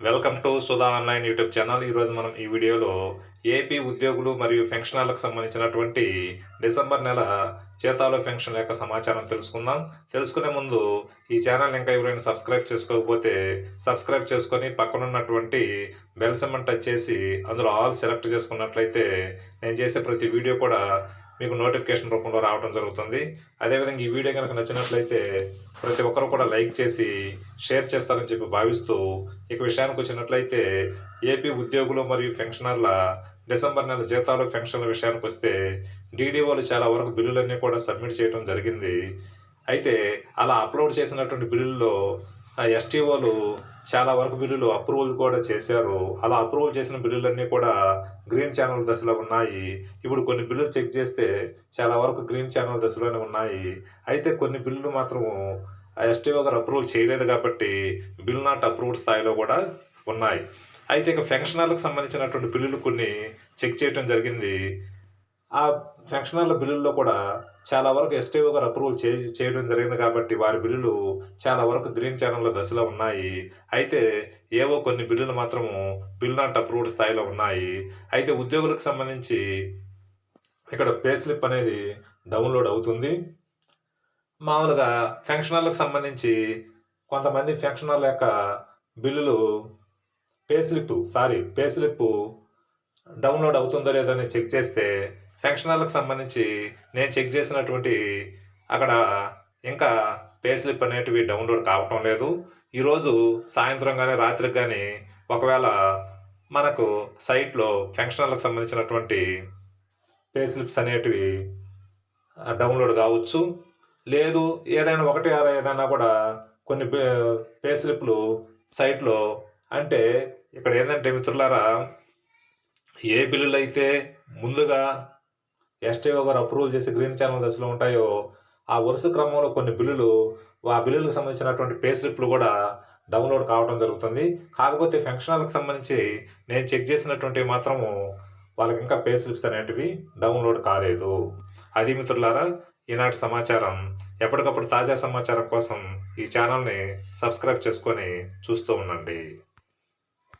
Welcome to Sudha online YouTube channel. ఈరోజు మనం ఈ వీడియోలో ఏపీ ఉద్యోగులు మరియు పెన్షనర్లకు సంబంధించినటువంటి డిసెంబర్ నెల జీతాలు పెన్షన్ యొక్క సమాచారం తెలుసుకుందాం. తెలుసుకునే ముందు ఈ ఛానల్ ఇంకా ఎవరైనా సబ్స్క్రైబ్ చేసుకోకపోతే సబ్స్క్రైబ్ చేసుకొని పక్కనున్నటువంటి బెల్ సెమ్మన్ టచ్ చేసి అందులో ఆల్ సెలెక్ట్ చేసుకున్నట్లయితే నేను చేసే ప్రతి వీడియో కూడా మీకు నోటిఫికేషన్ రూపంలో రావడం జరుగుతుంది. అదేవిధంగా ఈ వీడియో కనుక నచ్చినట్లయితే ప్రతి ఒక్కరు కూడా లైక్ చేసి షేర్ చేస్తారని చెప్పి భావిస్తూ ఇక విషయానికి వచ్చినట్లయితే ఏపీ ఉద్యోగులు మరియు పెన్షనర్ల డిసెంబర్ నెల జీతాలు పెన్షన్ల విషయానికి వస్తే డీడీఓలు చాలా వరకు బిల్లులన్నీ కూడా సబ్మిట్ చేయడం జరిగింది. అయితే అలా అప్లోడ్ చేసినటువంటి బిల్లుల్లో ఎస్టీఓలు చాలా వరకు బిల్లులు అప్రూవల్ కూడా చేశారు. అలా అప్రూవల్ చేసిన బిల్లులన్నీ కూడా గ్రీన్ ఛానల్ దశలో ఉన్నాయి. ఇప్పుడు కొన్ని బిల్లులు చెక్ చేస్తే చాలా వరకు గ్రీన్ ఛానల్ దశలోనే ఉన్నాయి. అయితే కొన్ని బిల్లులు మాత్రము ఆ ఎస్టీఓ గారు అప్రూవల్ చేయలేదు కాబట్టి బిల్ నాట్ అప్రూవ్డ్ స్థాయిలో కూడా ఉన్నాయి. అయితే ఇక పెన్షనర్లకు సంబంధించినటువంటి బిల్లులు కొన్ని చెక్ చేయడం జరిగింది. ఆ పెన్షనర్ల బిల్లుల్లో కూడా చాలా వరకు ఎస్టీఓ గారు అప్రూవల్ చే చేయడం జరిగింది కాబట్టి వారి బిల్లులు చాలా వరకు గ్రీన్ ఛానల్లో దశలో ఉన్నాయి. అయితే ఏవో కొన్ని బిల్లులు మాత్రము బిల్ నాట్ అప్రూవ్డ్ స్థాయిలో ఉన్నాయి. అయితే ఉద్యోగులకు సంబంధించి ఇక్కడ పే స్లిప్ అనేది డౌన్లోడ్ అవుతుంది. మామూలుగా ఫంక్షనర్లకు సంబంధించి కొంతమంది ఫంక్షనల్ యొక్క బిల్లులు pay slip sorry pay slip download అవుతుందో లేదో అని చెక్ చేస్తే ఫంక్షనల్కి సంబంధించి నేను చెక్ చేసినటువంటి అక్కడ ఇంకా పే స్లిప్ అనేటివి డౌన్లోడ్ కావటం లేదు. ఈరోజు సాయంత్రం కానీ రాత్రికి కానీ ఒకవేళ మనకు సైట్లో ఫంక్షనల్కి సంబంధించినటువంటి పే స్లిప్స్ అనేటివి డౌన్లోడ్ కావచ్చు. లేదు ఏదైనా ఒకటి ఆరా ఏదైనా కూడా కొన్ని పే- పే స్లిప్లు సైట్లో అంటే ఇక్కడ ఏంటంటే మిత్రులారా ఏ బిల్లులు అయితే ముందుగా ఎస్టీఓ గారు అప్రూవల్ చేసి గ్రీన్ ఛానల్ దశలో ఉంటాయో ఆ వరుస క్రమంలో కొన్ని బిల్లులు ఆ బిల్లులకు సంబంధించినటువంటి పే స్లిప్లు కూడా డౌన్లోడ్ కావడం జరుగుతుంది. కాకపోతే ఫంక్షనల్కి సంబంధించి నేను చెక్ చేసినటువంటి మాత్రము వాళ్ళకి ఇంకా పే స్లిప్స్ అనేటివి డౌన్లోడ్ కాలేదు. అది మిత్రులారా ఈనాటి సమాచారం ఎప్పటికప్పుడు తాజా సమాచారం కోసం ఈ ఛానల్ని సబ్స్క్రైబ్ చేసుకొని చూస్తూ ఉండండి.